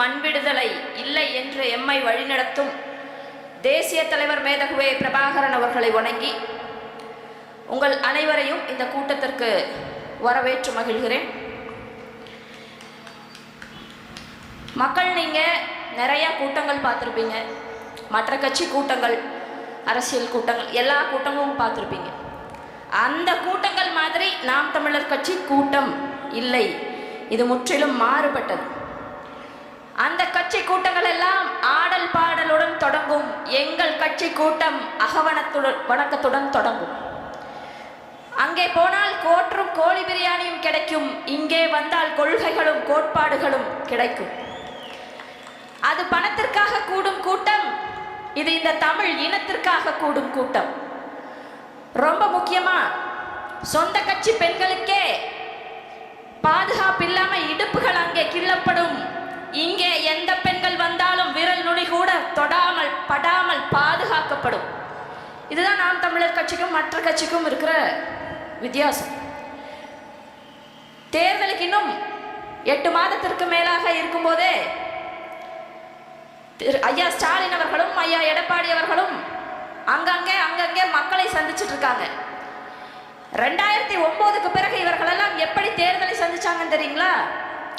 மண் விடுதலை இல்லை என்று எம்மை வழிநடத்தும். தேசிய தலைவர் மேதகுவே பிரபாகரன் அவர்களை வணங்கி உங்கள் அனைவரையும் இந்த கூட்டத்திற்கு வரவேற்று மகிழ்கிறேன். மக்கள் நீங்கள் நிறையா கூட்டங்கள் பார்த்துருப்பீங்க. மற்ற கட்சி கூட்டங்கள் அரசியல் கூட்டங்கள் எல்லா கூட்டங்களும் பார்த்துருப்பீங்க. அந்த கூட்டங்கள் மாதிரி நாம் தமிழர் கட்சி கூட்டம் இல்லை. இது முற்றிலும் மாறுபட்டது. அந்த கட்சி கூட்டங்கள் எல்லாம் ஆடல் பாடலுடன் தொடங்கும். எங்கள் கட்சி கூட்டம் அகவணத்துடன் வணக்கத்துடன் தொடங்கும். அங்கே போனால் கோற்றும் கோழி பிரியாணியும் கிடைக்கும். இங்கே வந்தால் கொள்கைகளும் கோட்பாடுகளும் கிடைக்கும். அது பணத்திற்காக கூடும் கூட்டம். இது இந்த தமிழ் இனத்திற்காக கூடும் கூட்டம். ரொம்ப முக்கியமா சொந்த கட்சி பெண்களுக்கே பாதுகாப்பு இல்லாம இடுப்புகள் அங்கே கிள்ளப்படும். இங்கே எந்த பெண்கள் வந்தாலும் விரல் நுனி கூட தொடாமல் படாமல் பாதுகாக்கப்படும். இதுதான் நாம் தமிழர் கட்சிக்கும் மற்ற கட்சிக்கும் இருக்கிற வித்தியாசம். தேர்தலுக்கு இன்னும் எட்டு மாதத்திற்கு மேலாக இருக்கும்போதே போதே ஐயா ஸ்டாலின் அவர்களும் ஐயா எடப்பாடி அவர்களும் அங்கங்கே அங்கங்கே மக்களை சந்திச்சுட்டு இருக்காங்க. ரெண்டாயிரத்தி ஒன்பதுக்கு பிறகு இவர்களெல்லாம் எப்படி தேர்தலை சந்திச்சாங்கன்னு தெரியுங்களா?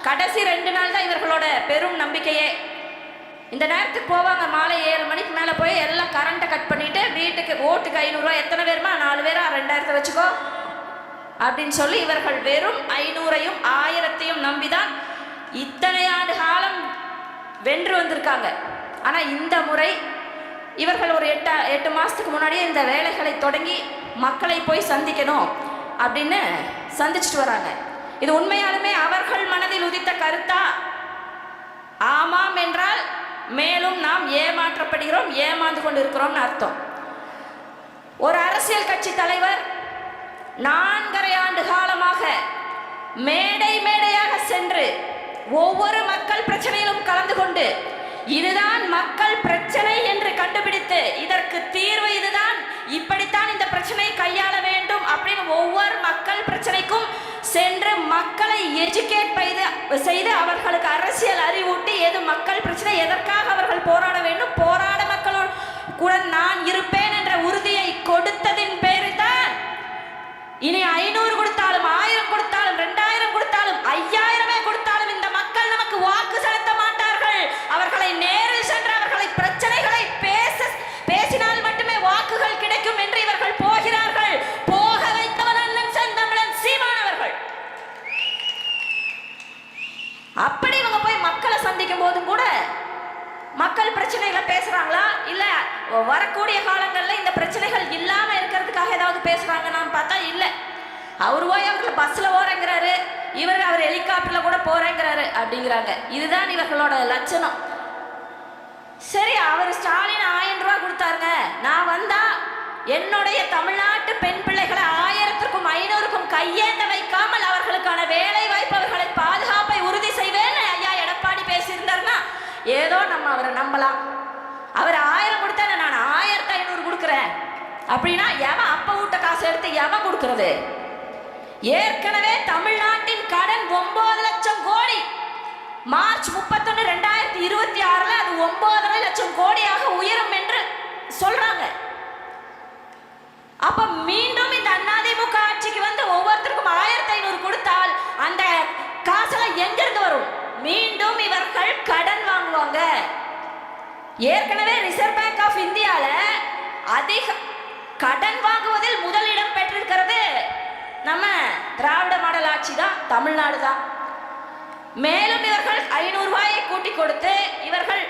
கடைசி ரெண்டு நாள் தான் இவர்களோட பெரும் நம்பிக்கையே. இந்த நேரத்துக்கு போவாங்க மாலை ஏழு மணிக்கு மேலே போய் எல்லாம் கரண்ட்டை கட் பண்ணிட்டு வீட்டுக்கு ஓட்டுக்கு ஐநூறுரூவா எத்தனை பேருமா? நாலு பேரா? ரெண்டாயிரத்தை வச்சுக்கோ. அப்படின்னு சொல்லி இவர்கள் வெறும் ஐநூறையும் ஆயிரத்தையும் நம்பிதான் இத்தனை ஆண்டு காலம் வென்று வந்திருக்காங்க. ஆனால் இந்த முறை இவர்கள் ஒரு எட்டு எட்டு மாதத்துக்கு முன்னாடியே இந்த வேலைகளை தொடங்கி மக்களை போய் சந்திக்கணும் அப்படின்னு சந்திச்சுட்டு வராங்க. இது உண்மையாலுமே அவர்கள் மனதில் உதித்த கருத்தா? ஆமாம் என்றால் மேலும் நாம் ஏமாற்றப்படுகிறோம் ஏமாந்து கொண்டு இருக்கிறோம்னு அர்த்தம். ஒரு அரசியல் கட்சி தலைவர் நான்கரை ஆண்டு காலமாக மேடை மேடையாக சென்று ஒவ்வொரு மக்கள் பிரச்சனையிலும் கலந்து கொண்டு இதுதான் மக்கள் பிரச்சனை என்று கண்டுபிடித்து இதற்கு தீர்வு இதுதான் இப்படித்தான் இந்த பிரச்சனை கையாள வேண்டும் அப்படின்னு ஒவ்வொரு மக்கள் பிரச்சனைக்கும் சென்று மக்களை எஜுகேட் செய்து செய்து அவர்களுக்கு அரசியல் அறிவூட்டி எது மக்கள் பிரச்சனை எதற்காக அவர்கள் போராட வேண்டும்? போராட மக்களோடு கூட நான் இருப்பேன் என்ற உறுதியை கொடுத்ததின் பேரில் தான் இனி ஐநூறு கொடுத்தாலும் ஆயிரம் கொடுத்தாலும் ரெண்டாயிரம் கொடுத்தாலும் ஐயாயிரம் கொடுத்தாலும் இந்த மக்கள் நமக்கு வாக்கு செலுத்த மாட்டார்கள் அவர்களை நேரில் சென்று அவர்களை பிரச்சனைகளை பேச பேசினால் மட்டுமே வாக்குகள் கிடைக்கும் என்று இவர்கள் போகிறார்கள் போக வைத்தவன் அண்ணன் செந்தமிழன் சீமானவர்கள் அப்படி இவங்க போய் மக்களை சந்திக்கும் போதும் கூட மக்கள் பிரச்சனைகளை பேசுறாங்களா இல்ல வரக்கூடிய காலங்கள்ல இந்த பிரச்சனைகள் இல்லாம இருக்கிறதுக்காக ஏதாவது பேசுறாங்கன்னு பார்த்தா இல்ல அவர் போய் அவர்கள் பஸ்ல போறேங்கிறாரு இவர் அவர் ஹெலிகாப்டர்ல கூட போறேங்கிறாரு அப்படிங்கிறாங்க. இதுதான் இவர்களோட லட்சணம். சரி அவர் ஸ்டாலின் ஆயிரம் ரூபாய் கொடுத்தாருங்க. நான் வந்தா என்னுடைய தமிழ்நாட்டு பெண் பிள்ளைகளை ஆயிரத்திற்கும் ஐநூறுக்கும் கையேந்த வைக்காமல் அவர்களுக்கான வேலை வாய்ப்பு அவர்களை பாதுகாப்பை உறுதி செய்வேன்னு ஐயா எடப்பாடி பேசியிருந்தாருன்னா ஏதோ நம்ம அவரை நம்பலாம். அவர் ஆயிரம் கொடுத்தா நான் ஆயிரத்தி ஐநூறு கொடுக்குறேன். அப்படின்னா எவன் அப்ப வீட்டை காசு எடுத்து எவன் கொடுக்கறது? ஏற்கனவே தமிழ்நாட்டின் கடன் ஒன்பது லட்சம் கோடி. மார்ச் முப்பத்தொன்னு ரெண்டாயிரத்தி இருபத்தி ஆறுல அது ஒன்பதரை லட்சம் கோடியாக உயரும் என்று சொல்றாங்க. அப்ப மீண்டும் இந்த அதிமுக ஆட்சிக்கு வந்து ஒவ்வொருத்தருக்கும் ஆயிரத்தி ஐநூறு கொடுத்தால் அந்த காசெல்லாம் எங்கிருந்து வரும்? மீண்டும் இவர்கள் கடன் வாங்குவாங்க. ஏற்கனவே ரிசர்வ் பேங்க் ஆஃப் இந்தியால அதிக கடன் வாங்குவதில் முதலிடம் பெற்றிருக்கிறது நம்ம திராவிட மாடல் ஆட்சி தான் தமிழ்நாடு தான். மேலும் இவர்கள் ஐநூறு ரூபாயை கூட்டி கொடுத்து இவர்கள்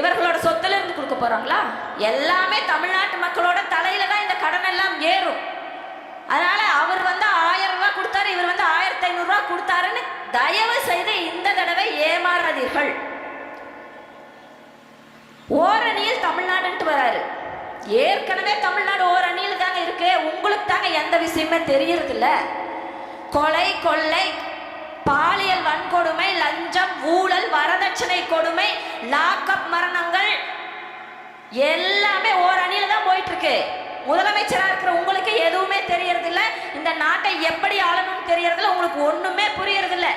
இவர்களோட சொத்துல இருந்து கொடுக்க போறாங்களா? எல்லாமே தமிழ்நாட்டு மக்களோட தலையில தான் இந்த கடன் எல்லாம் ஏறும். அதனால அவர் வந்து ஆயிரம் ரூபாய் கொடுத்தாரு இவர் வந்து ஆயிரத்தி ஐநூறு ரூபாய் கொடுத்தாருன்னு தயவு செய்து இந்த தடவை ஏமாறாதீர்கள். ஓரணியில் தமிழ்நாடுன்ட்டு வராரு. ஏற்கனவே தமிழ்நாடு ஓரணியில் தாங்க இருக்கு. உங்களுக்கு தாங்க எந்த விஷயமே தெரியறது இல்ல கொலை கொள்ளை பாலியல் வன்கொடுமை லஞ்சம் ஊழல் வரதட்சணை கொடுமை லாக்அப் மரணங்கள் எல்லாமே ஓரணியில தான் போயிட்டு இருக்கு முதலமைச்சராக இருக்கிற உங்களுக்கு எதுவுமே தெரியறதில்ல. இந்த நாட்டை எப்படி ஆளணும்னு தெரியறதில்ல. உங்களுக்கு ஒண்ணுமே புரியறதில்ல.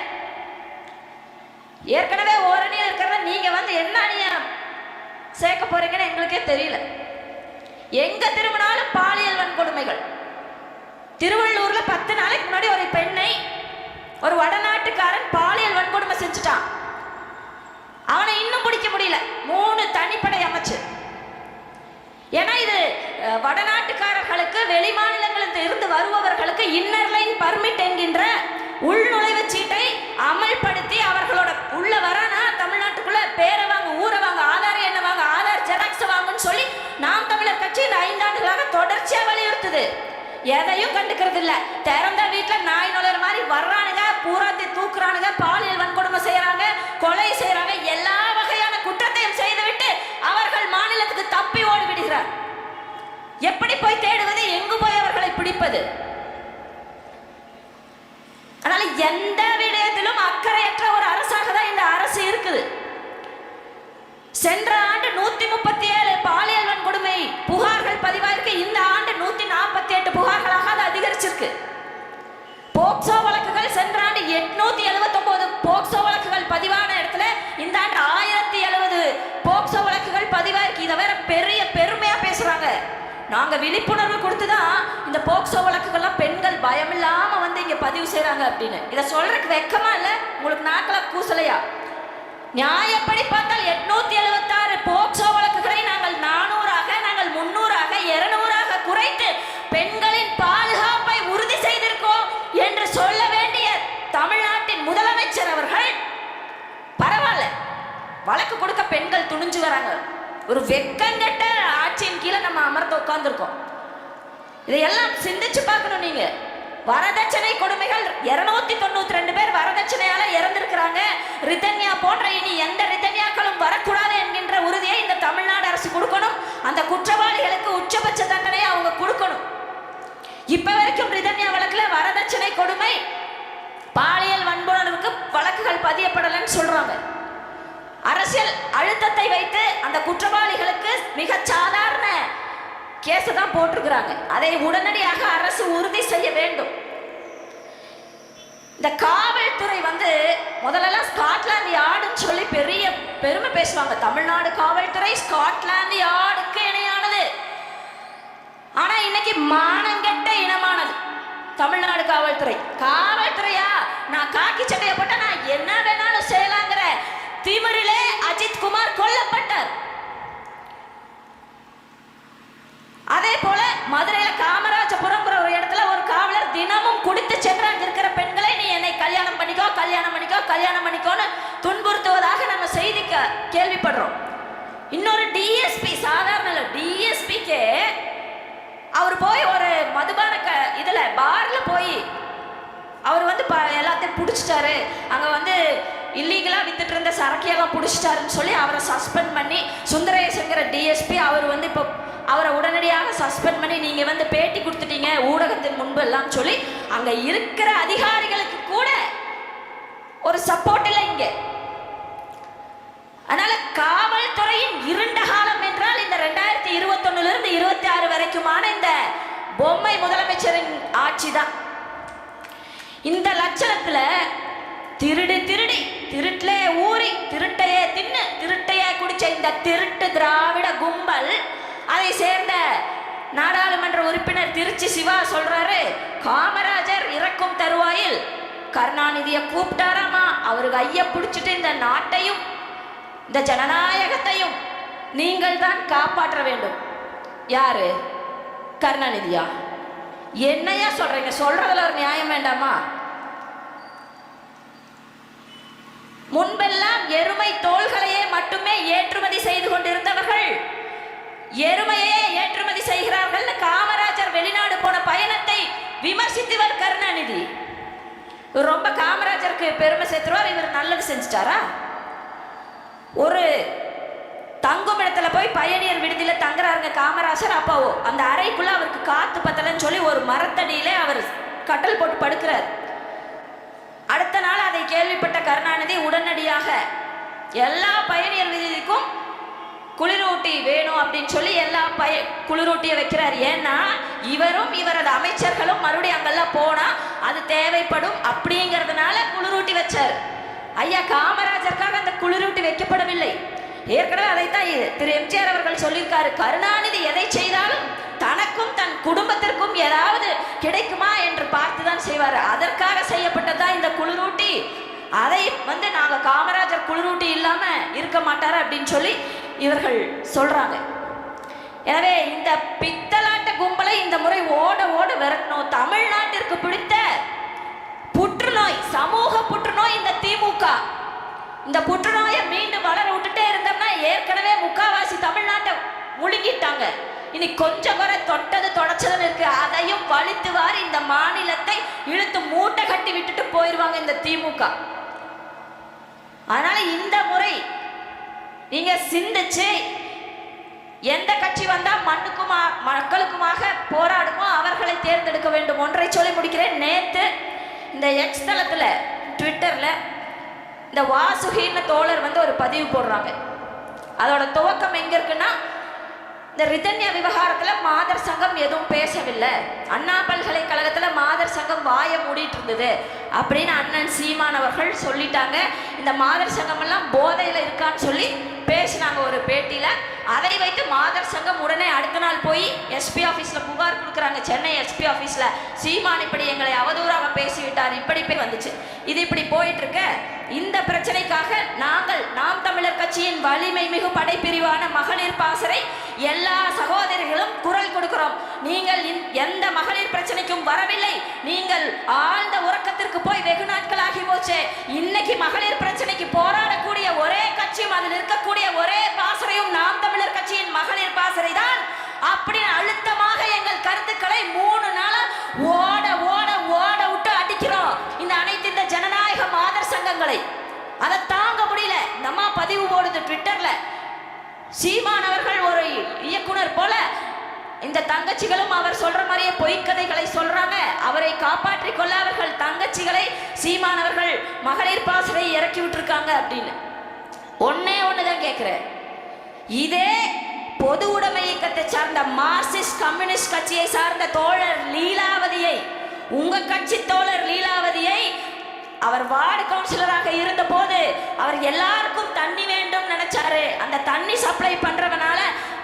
ஏற்கனவே ஓர் அணியில் இருக்கிறத நீங்க வந்து என்ன அணியா சேர்க்க போறீங்கன்னு எங்களுக்கே தெரியல. எங்க திரும்பினாலும் பாலியல் வன்கொடுமைகள் திருவள்ளூர்ல பத்து நாளைக்கு முன்னாடி ஒரு பெண்ணை ஒரு வடநாட்டுக்காரன் பாலியல் வன்கொடுமை செஞ்சுட்டான். அவனை இன்னும் பிடிக்க முடியல. மூணு தனிப்படை அமைச்சு. ஏன்னா இது வடநாட்டுக்காரர்களுக்கு வெளிமாநிலங்களில் இருந்து வருபவர்களுக்கு இன்னர் லைன் பர்மிட் என்கின்ற உள்நுழைவு சீட்டை அமல்படுத்தி அவர்களோட உள்ள வரானா? தமிழ்நாட்டுக்குள்ள பேரை வாங்க ஊரை வாங்க ஆதார் என்ன வாங்க ஆதார் ஜெராக்ஸ் வாங்கன்னு சொல்லி நாம் ஐந்தாண்டுகளாக தொடர்ச்சியா வலியுறுத்துது. எதையும் கண்டுக்கிறது இல்ல திறந்த வீட்டுல நாய் நுழைற மாதிரி வர்றானுங்க பூராத்தி தூக்குறானுங்க பாலியல் வன்கொடுமை செய்யறாங்க கொலை செய்யறாங்க எல்லா வகையான குற்றத்தையும் செய்துவிட்டு அவர்கள் மாநிலத்துக்கு தப்பி ஓடி விடுகிறார். எப்படி போய் தேடுவது? எங்கு போய் அவர்களை பிடிப்பது? அதனால எந்த விடயத்திலும் அக்கறையற்ற ஒரு அரசாக தான் இந்த அரசு இருக்குது. சென்ற ஆண்டு நூத்தி முப்பத்தி ஏழு பாலியல் வன்கொடுமை புகார்கள் பதிவாயிருக்கு இந்த ஆண்டு நூத்தி நாற்பத்தி எட்டு புகார்களாக அது அதிகரிச்சிருக்கு போக்சோ வழக்குகள் சென்ற ஆண்டு எட்நூத்தி எழுபத்தி ஒன்பது போக்சோ வழக்குகள் பதிவான இடத்துல இந்த ஆண்டு ஆயிரத்தி எழுபது போக்சோ வழக்குகள் பதிவாயிருக்கு இதை வேற பெரிய பெருமையா பேசுறாங்க. நாங்க விழிப்புணர்வு கொடுத்துதான் இந்த போக்சோ வழக்குகள்லாம் பெண்கள் பயமில்லாம வந்து இங்க பதிவு செய்யறாங்க அப்படின்னு. இதை சொல்றதுக்கு வெக்கமா இல்ல? உங்களுக்கு நாட்கள கூசலையா? நியாயப்படி பார்த்தால் எட்நூத்தி எழுபத்தாறு போக்சோ வழக்குகளை நாங்கள் நானூறாக நாங்கள் முன்னூறாக இருநூறு குறைத்து பெண்களின் பாதுகாப்பை உறுதி செய்திருக்கோம் என்று சொல்ல வேண்டிய தமிழ்நாட்டின் முதலமைச்சர் அவர்கள் பரவாயில்ல வழக்கு கொடுக்க பெண்கள் துணிஞ்சு வராங்க. ஒரு வெக்கங்கட்ட ஆட்சியின் கீழே நம்ம அமர்ந்து உட்காந்துருக்கோம் இதையெல்லாம் சிந்திச்சு பார்க்கணும் நீங்க. வரதட்சணை கொடுமைகள் இருநூத்தி தொண்ணூத்தி ரெண்டு பேர் வரதட்சணையால இறந்திருக்கிறாங்க. ரிதன்யா போன்ற இனி எந்த ரிதன்யாக்களும் வரக்கூடாது என்கின்ற உறுதியை இந்த தமிழ்நாடு அரசு கொடுக்கணும். அந்த குற்றவாளிகளுக்கு உச்சபட்ச தண்டனை அவங்க கொடுக்கணும். இப்ப வரைக்கும் ரிதன்யா வழக்குல வரதட்சணை கொடுமை பாலியல் வன்புணர்வுக்கு வழக்குகள் பதியப்படலைன்னு சொல்றாங்க. அரசியல் அழுத்தத்தை வைத்து அந்த குற்றவாளிகளுக்கு மிக சாதாரண கேஸ் தான் போட்டிருக்கிறாங்க. அதை உடனடியாக அரசு உறுதி செய்ய வேண்டும். இந்த காவல்துறை வந்து முதல்லலாம் ஸ்காட்லாந்து யார்டுன்னு சொல்லி பெரிய பெருமை பேசுவாங்க. தமிழ்நாடு காவல்துறை ஸ்காட்லாந்து யார்டுக்கு இணையானது? ஆனா இன்னைக்கு மானங்கெட்ட இனமானது. தமிழ்நாடு காவல்துறை. காவல்துறையா? நான் காக்கி சட்டையை போட்டா நான் என்ன வேணும் செய்யலாங்கிற திமிரிலே அஜித் குமார் கொல்லப்பட்டார் அதே போல மதுரையில காமராஜபுரம்ங்கிற ஒரு இடத்துல ஒரு காவலர் தினமும் குடித்து சென்று அங்க இருக்கிற பெண்களை நீ என்னை கல்யாணம் பண்ணிக்கோ கல்யாணம் பண்ணிக்கோ கல்யாணம் பண்ணிக்கோன்னு துன்புறுத்துவதாக நம்ம செய்தி கேள்விப்படுறோம். இன்னொரு டிஎஸ்பி சாதாரண டிஎஸ்பிக்கு அவர் போய் ஒரு மதுபான க இதுல பாரில் போய் அவர் வந்து ப எல்லாத்தையும் பிடிச்சிட்டாரு. அங்கே வந்து இல்லீகலாக வித்துட்டு இருந்த சரக்கையெல்லாம் பிடிச்சிட்டாருன்னு சொல்லி அவரை சஸ்பெண்ட் பண்ணி சுந்தரேசங்கிற டிஎஸ்பி அவர் வந்து இப்போ அவரை உடனடியாக சஸ்பெண்ட் பண்ணி நீங்கள் வந்து பேட்டி கொடுத்துட்டீங்க ஊடகத்தின் முன்பு எல்லாம் சொல்லி அங்கே இருக்கிற அதிகாரிகளுக்கு ஒரு சப்போர்ட் இல்லை இங்கே. அதனால காவல்துறையின் இருண்ட காலம் என்றால் இந்த ரெண்டாயிரத்தி இருபத்தொன்னுல இருந்து இருபத்தி ஆறு வரைக்குமான இந்த பொம்மை முதலமைச்சரின் ஆட்சி தான். இந்த லட்சணத்துல திருடி திருடி திருட்டிலே ஊறி திருட்டையே தின்னு திருட்டையே குடிச்ச இந்த திருட்டு திராவிட கும்பல் அதை சேர்ந்த நாடாளுமன்ற உறுப்பினர் திருச்சி சிவா சொல்றாரு காமராஜர் இறக்கும் தருவாயில் கருணாநிதியை கூப்பிட்டாராமா? அவருக்கு கையை பிடிச்சிட்டு இந்த நாட்டையும் இந்த ஜனநாயகத்தையும் நீங்கள் தான் காப்பாற்ற வேண்டும். யாரு? கருணாநிதியா? என்னையா சொல்றீங்க? சொல்றதுல ஒரு நியாயம் வேண்டாமா? முன்பெல்லாம் எருமை தோள்களையே மட்டுமே ஏற்றுமதி செய்து கொண்டிருந்தவர்கள். எருமையே ஏற்றுமதி செய்கிறார்கள் காமராஜர் வெளிநாடு போன பயணத்தை விமர்சித்தவர் கருணாநிதி. ரொம்ப காமராஜருக்கு பெருமை சேர்த்துருவார். இவர் நல்லது செஞ்சுட்டாரா? ஒரு தங்கும் இடத்துல போய் பயணியர் விடுதியில் தங்குறாருங்க காமராஜர். அப்போ அந்த அறைக்குள்ளே அவருக்கு காற்று பத்தலைன்னு சொல்லி ஒரு மரத்தடியிலே அவர் கட்டல் போட்டு படுக்கிறார். அடுத்த நாள் அதை கேள்விப்பட்ட கருணாநிதி உடனடியாக எல்லா பயணியர் விடுதிக்கும் குளிரூட்டி வேணும் அப்படின்னு சொல்லி எல்லா பய குளிரூட்டியை வைக்கிறார். ஏன்னா இவரும் இவரது அமைச்சர்களும் மறுபடியும் அங்கெல்லாம் போனால் அது தேவைப்படும் அப்படிங்கிறதுனால குளிரூட்டி வச்சார். ஐயா காமராஜருக்காக அந்த குளிரூட்டி வைக்கப்படவில்லை. ஏற்கனவே அதைத்தான் திரு எம்ஜிஆர் அவர்கள் சொல்லியிருக்காரு. கருணாநிதி எதை செய்தாலும் தனக்கும் தன் குடும்பத்திற்கும் ஏதாவது கிடைக்குமா என்று பார்த்து தான் செய்வார். அதற்காக செய்யப்பட்டதா இந்த குளிரூட்டி? அதை வந்து நாங்கள் காமராஜர் குளிரூட்டி இல்லாமல் இருக்க மாட்டார் அப்படின்னு சொல்லி இவர்கள் சொல்றாங்க. எனவே இந்த பித்தளை கெட்ட கும்பலை இந்த முறை ஓட ஓட விரட்டணும் தமிழ்நாட்டிற்கு பிடித்த புற்றுநோய் சமூக புற்றுநோய் இந்த திமுக. இந்த புற்றுநோயை மீண்டும் வளர விட்டுட்டே இருந்தோம்னா ஏற்கனவே முக்காவாசி தமிழ்நாட்டை முழுங்கிட்டாங்க. இனி கொஞ்சம் குறை தொட்டது தொடச்சதுன்னு இருக்கு. அதையும் வலித்து வாரி இந்த மாநிலத்தை இழுத்து மூட்டை கட்டி விட்டுட்டு போயிடுவாங்க இந்த திமுக. அதனால இந்த முறை நீங்க சிந்திச்சு எந்த கட்சி வந்தா மண்ணுக்குமா மக்களுக்குமாக போராடுமோ அவர்களை தேர்ந்தெடுக்க வேண்டும். ஒன்றை சொல்லி முடிக்கிறேன். நேத்து இந்த எக்ஸ் தளத்துல ட்விட்டர்ல இந்த வாசுகின்னு தோழர் வந்து ஒரு பதிவு போடுறாங்க. அதோட துவக்கம் எங்க இருக்குன்னா இந்த ரிதன்யா விவகாரத்துல மாதர் சங்கம் எதுவும் பேசவில்லை. அண்ணா பல்கலைக்கழகத்துல மாதர் சங்கம் வாயை மூடிட்டு இருந்தது அப்படின்னு அண்ணன் சீமான் அவர்கள் சொல்லிட்டாங்க. இந்த மாதர் சங்கம் எல்லாம் போதையில இருக்கான்னு சொல்லி பேசினாங்க ஒரு பேட்டியில. அதை மாதர் சங்கம் உடனே அடுத்த நாள் போய் எஸ்பி ஆபீஸ்ல புகார் கொடுக்குறாங்க. சென்னை எஸ்பி ஆஃபீஸில் சீமான் இப்படி எங்களை அவதூறாக பேசிவிட்டார். இப்படி போய் வந்துச்சு. இது இப்படி போயிட்டு இருக்க இந்த பிரச்சனைக்காக நாங்கள் நாம் தமிழர் கட்சியின் வலிமை மிகு படைப்பிரிவான மகளிர் பாசறை எல்லா சகோதரிகளும் குரல் கொடுக்கிறோம். நீங்கள் எந்த மகளிர் வரைக்கும் வரவில்லை. நீங்கள் ஆழ்ந்த உறக்கத்திற்கு போய் வெகு நாட்கள் ஆகி போச்சு. இன்னைக்கு மகளிர் பிரச்சனைக்கு போராடக்கூடிய ஒரே கட்சியும் அதில் இருக்கக்கூடிய ஒரே பாசறையும் நாம் தமிழர் கட்சியின் மகளிர் பாசறை தான். அப்படின்னு அழுத்தமாக எங்கள் கருத்துக்களை மூணு நாளா ஓட ஓட ஓட விட்டு அடிக்கிறோம். இந்த அனைத்து இந்த ஜனநாயக மாதர் சங்கங்களை. அதை தாங்க முடியல. நம்ம பதிவு போடுது ட்விட்டர்ல சீமான் அவர்கள் ஒரு இயக்குனர் போல தங்கச்சிகளும் அவர் சொல்ற மாதிரியே பொய்க்கதைகளை சொல்றாங்க. அவரை காப்பாற்றிக் கொள்ள அவர்கள் தங்கச்சிகளை சீமானவர்கள் மகளிர் பாசறை இறக்கி விட்டுருக்காங்க அப்படின்னு. ஒன்னே ஒண்ணுதான் கேட்கிறேன் இதே பொது உடைமை இயக்கத்தை சார்ந்த மார்க்சிஸ்ட் கம்யூனிஸ்ட் கட்சியை சார்ந்த தோழர் லீலாவதியை உங்க கட்சி தோழர் லீலாவதியை அவர் வார்டு கவுன்சிலராக இருந்த போது அவர் எல்லாருக்கும் தண்ணி வேண்டும் நினைச்சாரு. அந்த தண்ணி சப்ளை பண்றவனால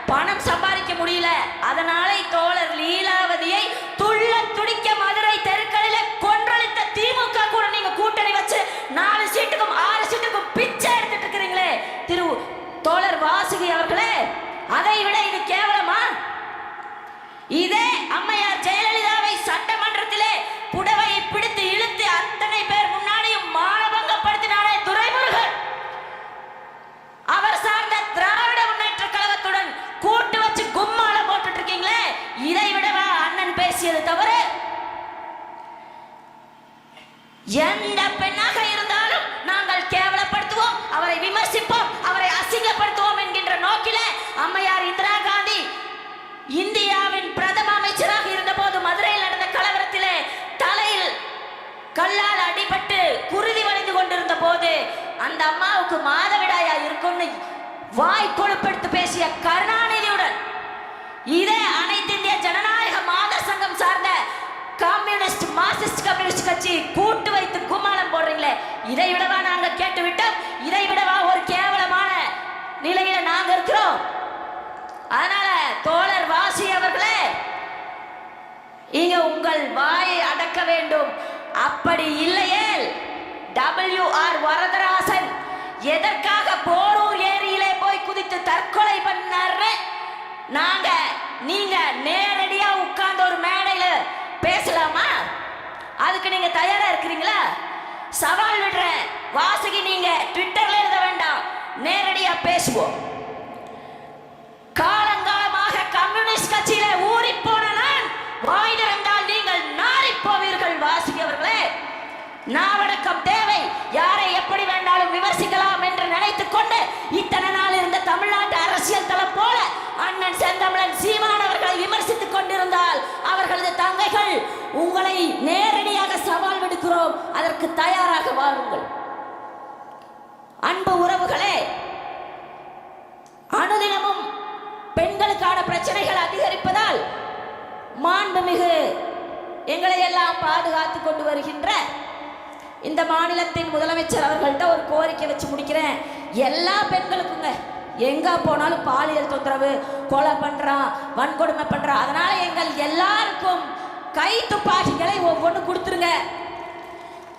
பணம் சம்பாதிக்க முடியல அதனால தோழர் லீலாவதியை துள்ள துடிக்க மதுரை தெருக்களில கொன்றளித்த திமுக கூட நீங்க கூட்டணி வச்சு நாலு சீட்டுக்கும் ஆறு சீட்டுக்கும் பிச்சை எடுத்துட்டு இருக்கிறீங்களே திரு தோழர் வாசுகி அவர்களே அதை விட இது கேவலமா இதே அம்மையார் ஜெயலலிதாவை சட்டமன்றத்திலே புடவையை பிடித்து இழுத்து அத்தனை பேர் முன்னாடியும் மானபங்கப்படுத்தினாரே துரைமுருகன் அவர் சார்ந்த திராவிட முன்னேற்ற கழகத்துடன் கூட்டு வச்சு கும்மாளம் போட்டுட்டு இருக்கீங்களே இதை விடவா அண்ணன் பேசியது தவறு எந்த பெண்ணாக இருந்தாலும் நாங்கள் கேவலப்படுத்துவோம் அவரை விமர்சிப்போம் அவரை அசிங்கப்படுத்துவோம் என்கின்ற நோக்கில அம்மையார் இந்திரா காந்தி இந்தியாவின் பிரதம அமைச்சராக இருந்தபோது மதுரையில் நடந்த கலவரத்திலே தலையில் கல்லால் அடிபட்டு குருதி வளைந்து கொண்டிருந்த போது அந்த அம்மாவுக்கு மாதவிடாயா இருக்கும்னு வாய் கொழுப்பெடுத்து பேசிய கருணாநிதியுடன் இதே அனைத்து மார்க்சிஸ்ட் கம்யூனிஸ்ட் கட்சி கூட்டு வைத்து கும்மாளம் போடுறீங்களே இதை விடவா நாங்க கேட்டு விட்டோம் இதை விடவா ஒரு கேவலமான நிலையில நாங்க இருக்கிறோம்? அதனால தோழர் வாசி அவர்களே இங்க உங்கள் வாயை அடக்க வேண்டும். அப்படி இல்லையேல் டபிள்யூ ஆர் வரதராசன் எதற்காக போரூர் ஏரியிலே போய் குதித்து தற்கொலை பண்ணாரு நாங்க நீங்க நேரடியா உட்கார்ந்து ஒரு மேடையில பேசலாமா அதுக்கு நீங்க தயாரா இருக்கிறீங்களா? சவால் விடுறேன் வாசுகி நீங்க ட்விட்டர்ல எழுத வேண்டாம். நேரடியா பேசுவோம். காலங்காலமாக கம்யூனிஸ்ட் கட்சியில ஊறி போன நான் வாய் திறந்தால் நீங்கள் நாரி போவீர்கள் வாசிக்கவர்களே நாவடக்கம் தேவை. யாரை எப்படி வேண்டாலும் விமர்சிக்கலாம் என்று நினைத்துக் கொண்டு இத்தனை நாள் இருந்த தமிழ்நாட்டு அரசியல் தளம் போல அண்ணன் செந்தமிழன் சீமான் அவர்களை விமர்சித்துக் கொண்டிருந்தால் அவர்களது தங்கைகள் உங்களை நேர் இருக்கிறோம் அதற்கு தயாராக வாருங்கள். அன்பு உறவுகளே அனுதினமும் பெண்களுக்கான பிரச்சனைகள் அதிகரிப்பதால் மாண்புமிகு எங்களை எல்லாம் பாதுகாத்து கொண்டு வருகின்ற இந்த மாநிலத்தின் முதலமைச்சர் அவர்கள்ட்ட ஒரு கோரிக்கை வச்சு முடிக்கிறேன். எல்லா பெண்களுக்குங்க எங்க போனாலும் பாலியல் தொந்தரவு கொலை பண்றான் வன்கொடுமை பண்றான் அதனால எங்கள் எல்லாருக்கும் கை துப்பாக்கிகளை ஒவ்வொன்று கொடுத்துருங்க.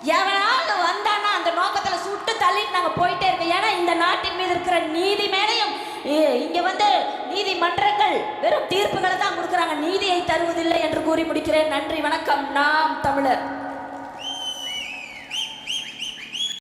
எவனாவது வந்தான்னா அந்த நோக்கத்துல சுட்டு தள்ளிட்டு நாங்க போயிட்டே இருக்கோம். ஏன்னா இந்த நாட்டின் மீது இருக்கிற நீதி மேலையும் இ- இங்க வந்து நீதிமன்றங்கள் வெறும் தீர்ப்புகளை தான் கொடுக்குறாங்க. நீதியை தருவதில்லை என்று கூறி முடிக்கிறேன். நன்றி வணக்கம். நாம் தமிழர்.